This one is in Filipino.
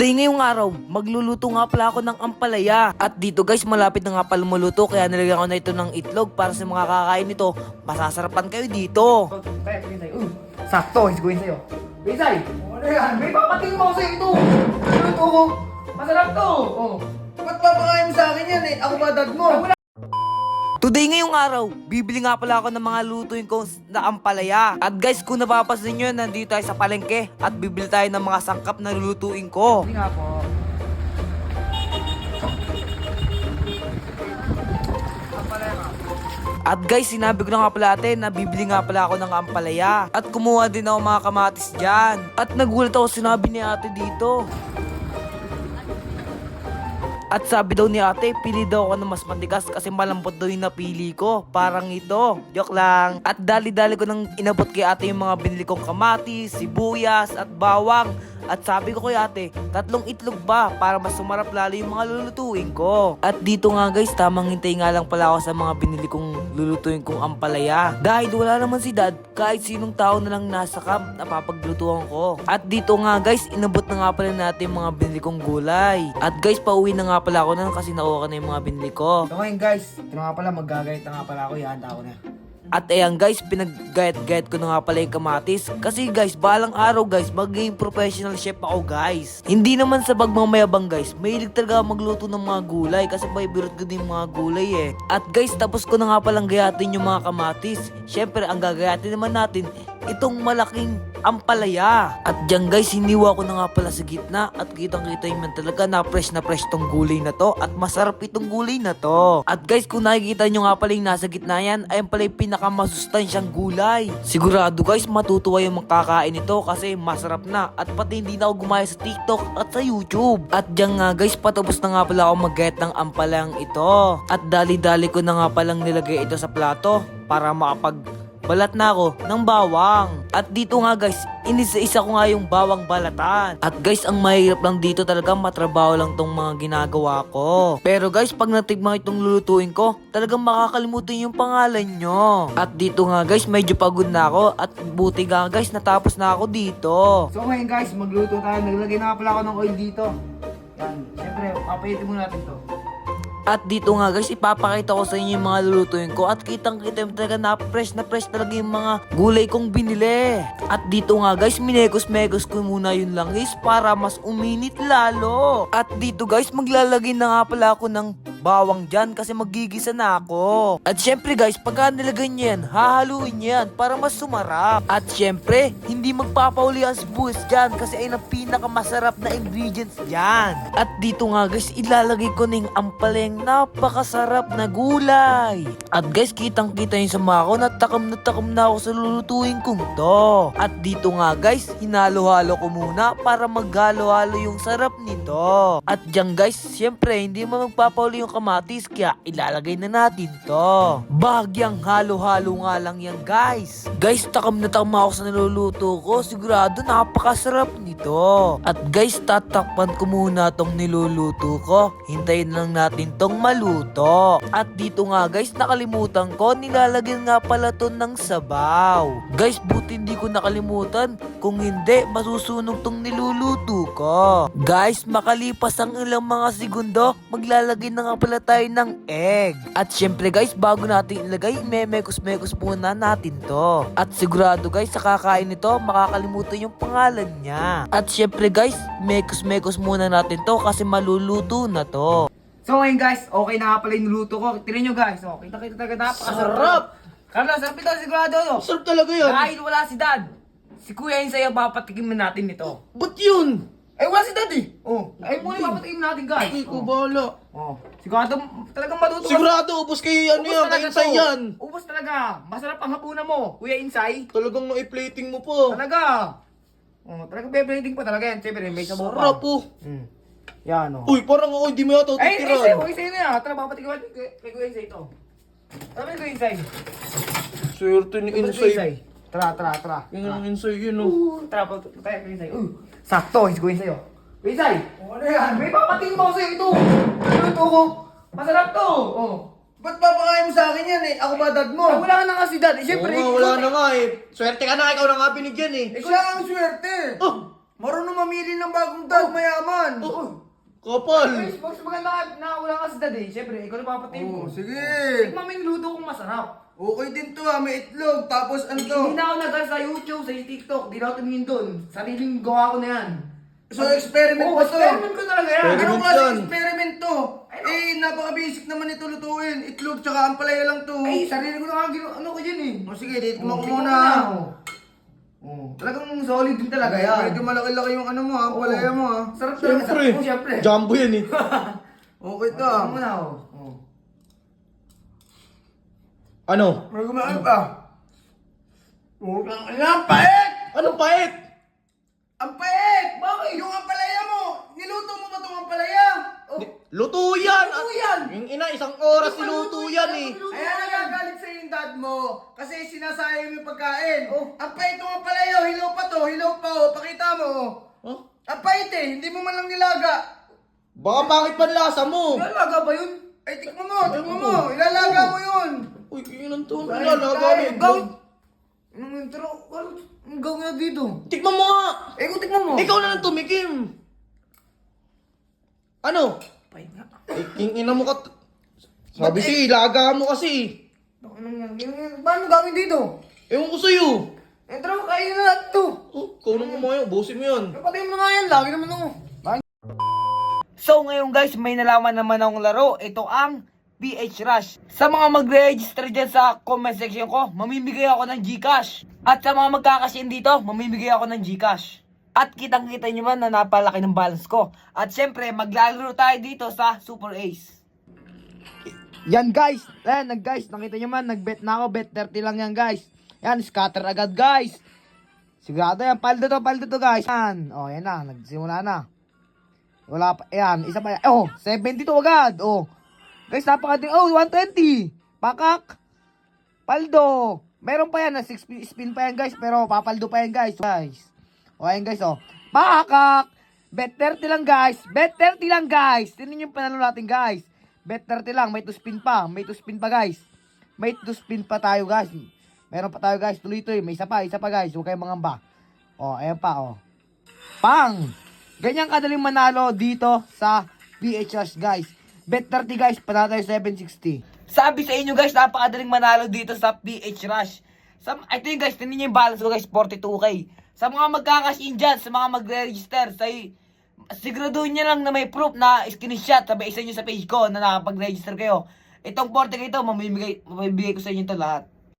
Today ngayong araw, magluluto nga pala ako ng ampalaya. At dito guys, malapit na nga pala maluto kaya nilagyan ko na ito ng itlog para sa mga kakain nito. Masasarapan kayo dito. Kaya, Pinsay, uh, sakto, isguin sa'yo. Pinsay, ano yan? May papatingin mo ako sa'yo ito. Ano ito ko? Masarap to. Oh. Ba't papakain mo sa akin yan eh? Ako ba dad mo? Today ngayong araw, bibili nga pala ako ng mga lutuin ko na ampalaya. At guys, kung napapansin nyo, nandito tayo sa palengke at bibili tayo ng mga sangkap na lulutuin ko. Hindi nga po. At guys, sinabi ko na nga pala ate na bibili nga pala ako ng ampalaya. At kumuha din ako mga kamatis dyan. At nagulat ako sinabi ni ate dito. At sabi daw ni ate, pili daw ako ng mas matigas kasi malambot daw yung napili ko. Parang ito. Joke lang. At dali-dali ko nang inabot kay ate yung mga binili kong kamatis, sibuyas, at bawang. At sabi ko kay ate, tatlong itlog ba para mas sumarap lalo yung mga lulutuin ko. At dito nga guys, tamang hintay nga lang pala ako sa mga binili kong lulutuin kong ampalaya. Dahil wala naman si dad, kahit sinong tao na lang nasa camp, napapaglutuan ko. At dito nga guys, inabot na nga pala natin mga binili kong gulay. At guys, pauwi na nga pala ako na kasi nauwa ka na yung mga binili ko. So ngayon guys, ito nga pala, maggagayat na nga pala ako. Ihanda ko na. At ayan guys, pinaggayat-gayat ko na nga pala yung kamatis. Kasi guys, balang araw guys, magiging professional chef ako guys. Hindi naman sa pagmamayabang guys, mahilig talaga magluto ng mga gulay kasi favorite ko din mga gulay eh. At guys, tapos ko na nga palang gayatin yung mga kamatis. Syempre, ang gagayatin naman natin, itong malaking ampalaya. At diyan guys, hiniwa ko na nga pala sa gitna at kitang kita yung man talaga na fresh na fresh tong gulay na to at masarap itong gulay na to. At guys, kung nakikita nyo nga pala yung nasa gitna yan, ayun pala yung pinakamasustansyang gulay. Sigurado guys, matutuwa yung makakain nito kasi masarap na at pati hindi na ako gumaya sa TikTok at sa YouTube. At diyan nga guys, patapos na nga pala ako mag-get ng ampalang ito. At dali-dali ko na nga palang nilagay ito sa plato para makapag balat na ako ng bawang. At dito nga guys, inisa-isa ko nga yung bawang balatan. At guys, ang mahirap lang dito talaga matrabaho lang tong mga ginagawa ko. Pero guys, pag natigman itong lulutuin ko, talagang makakalimutan yung pangalan nyo. At dito nga guys, medyo pagod na ako. At buti nga guys, natapos na ako dito. So ngayon guys, magluto tayo. Naglagay na nga pala ako ng oil dito. Yan. Siyempre, papayitin muna natin to. At dito nga guys, ipapakita ko sa inyo yung mga lulutuin ko at kitang kita yung talaga na fresh na fresh talaga yung mga gulay kong binili. At dito nga guys, minekos-mekos ko muna yung langis para mas uminit lalo. At dito guys, maglalagay na nga pala ako ng bawang dyan kasi magigisa na ako. At syempre guys, pagka nilagay niyo yan, hahaluin niyo yan para mas sumarap. At syempre, hindi magpapauli ang sibuyas dyan kasi ay ang pinakamasarap na ingredients dyan. At dito nga guys, ilalagay ko na yung ampaleng napakasarap na gulay. At guys, kitang kita yung sama ko na takam na takam na ako sa lulutuin kong to. At dito nga guys, hinalo-halo ko muna para maghalo-halo yung sarap nito. At dyan guys, syempre hindi mo magpapauli yung kamatis kaya ilalagay na natin to. Bahagyang halo-halo nga lang yan guys. Guys, takam na takam ako sa niluluto ko. Sigurado napakasarap nito. At guys, tatakpan ko muna tong niluluto ko. Hintayin lang natin tong maluto. At dito nga guys, nakalimutan ko, nilalagyan nga pala to ng sabaw. Guys, buti hindi ko nakalimutan. Kung hindi, masusunog tong niluluto ko. Guys, makalipas ang ilang mga segundo, maglalagay na nga pala tayo ng egg. At syempre guys, bago natin ilagay, memekos-mekos muna natin to. At sigurado guys, sa kakain nito, makakalimutan yung pangalan niya. At syempre guys, mekos-mekos muna natin to kasi maluluto na to. So ngayon guys, okay na nga pala yung niluto ko. Tignan nyo guys, oh, kita kita talaga napakasarap. Sarap! Carlos, sarap ito sigurado. No? Sarap talaga yan. Dahil wala si dad. Si Kuya Insay, papatikimin natin nito. Ba't yun? Eh, wala si dad eh. Oh, ay muna papatikimin natin guys. Ay, ko bahala. Oh, sigurado talagang matuto. Sigurado, ubos kay ano Ubus yan, kay Insay yan. Ubus talaga. Masarap ang hapunan mo, Kuya Insay. Talagang na-plating mo po. Talaga. Oh, talagang bebrating pa talaga yan. Siyempre, may sabaw pa. Sarap po. Mm. Yan, oh. Uy, parang ako hindi mo yata Ay, Insay, titiran. okay sa'yo na yan. Tara, papatikimin natin kay Kuya Insay ito. Tara, Kuya Insay. Swerte ni Insay. Tara, tara, tara. Yung ang Insay yun oh. Tara, pa- tayo kay Insay. Uh, sakto, is oh. Kuya Insay, ano yan? May papatingin mo ako sa'yo ito. Ano ito ko? Masarap to. Oh. Ba't papakain mo sa akin yan eh? Ako ba dad mo? Ay, wala ka na kasi dad. Eh, Oo Siyempre, nga, wala na nga eh. Swerte ka na, ikaw na nga binigyan eh. Ikaw lang ang swerte. Oh, Marunong mamili ng bagong dad, mayaman. Oh. Kapal. Guys, box maganda na wala ka sa dad eh. Siyempre, ikaw na papatiin Oh, ko. sige. Tikman mo yung luto kong masarap. Okay din to ah, may itlog. Tapos ano to? Hindi na ako nagal sa YouTube, sa TikTok. Hindi na ako tumingin doon. Sariling gawa ko na yan. So, experiment Oo, pa to. experiment ko talaga yan. Anong Ano klase yan? experiment to? Eh, napaka-basic naman ito lutuin. Itlog tsaka ampalaya lang to. Ay, sarili ko na nga gino- ano ko yun eh. O sige, dito mo Oh, ko tingnan muna. mo na, oh. Oh, talagang solid din talaga yan. Medyo malaki-laki yung ano mo ah, ampalaya mo ah. Sarap talaga. Sarap mo, syempre. Jumbo yan eh. okay to ah. Tingnan mo na, oh. Oh. Ano? May gumaan pa. Oh, ang ang pait! Anong pait? Ang pait! Bakit? Yung ampalaya mo! Niluto mo ba itong ampalaya? Oh. Luto yan! Luto yan! Yung ina, isang oras niluto yan eh. Kaya nagagalit sa yung dad mo kasi sinasayang mo yung pagkain. Oh. Ang pait ng ampalaya, oh. hilaw pa to, hilaw pa oh. Pakita mo. oh. Huh? Ang pait eh, hindi mo man lang nilaga. Baka pangit pa lasa mo. Ilalaga ba yun? Ay, tikman mo, tikman mo. Ilalaga mo yun. Uy, yun ang Nalalaga tayo, mo yung gaw. Anong intro? Ano? Ang gawin na dito? Tikman mo nga! Eh, kung tikman mo. Ikaw na lang tumikim! Ano? Pait nga. Eh, ina mo ka... Sabi si, laga mo kasi. Yan? Paano gawin dito? Ewan ko sa'yo. Eh, tara, kain na lahat to. Oh, ikaw na mo yun. Busin mo yun. Eh, patay mo na nga yan. Lagi naman ako. So ngayon guys, may nalaman naman akong laro. Ito ang PH Rush. Sa mga magre-register dyan sa comment section ko, mamimigay ako ng Gcash. At sa mga magkakasin dito, mamimigay ako ng Gcash. At kitang-kita nyo man na napalaki ng balance ko. At syempre, maglalaro tayo dito sa Super Ace. Yan guys, yan nag guys, nakita nyo man, nagbet na ako, bet 30 lang yan guys. Yan, scatter agad guys. Sigurado yan, paldo to, paldo to guys. Yan, oh yan na, nagsimula na. Wala pa, yan, isa pa yan. Oh, 72 agad, oh. Guys, napakading, oh, 120. Pakak. Paldo. Meron pa yan, na 6 spin pa yan guys, pero papaldo pa yan guys. Guys. O, ayan guys, oh. Pakak. Bet 30 lang guys. Bet 30 lang guys. Tingnan yung panalo natin guys. Bet 30 lang, may 2 spin pa. May 2 spin pa guys. May 2 spin pa tayo guys. Meron pa tayo guys, tuloy-tuloy. May isa pa, isa pa guys. Huwag kayong mangamba. Oh, ayan pa, oh. Pang! Ganyan kadaling manalo dito sa PHS guys. Bet 30 guys, panalo tayo 760. Sabi sa inyo guys, napakadaling manalo dito sa PH Rush. Sa, ito yung guys, tingnan nyo yung balance ko guys, 42k. Sa mga magkakash in dyan, sa mga magre-register, sa siguraduhin nyo lang na may proof na screenshot, sabi isa nyo sa page ko na nakapag-register kayo. Itong 40k ito, mamimigay, mamimigay ko sa inyo ito lahat.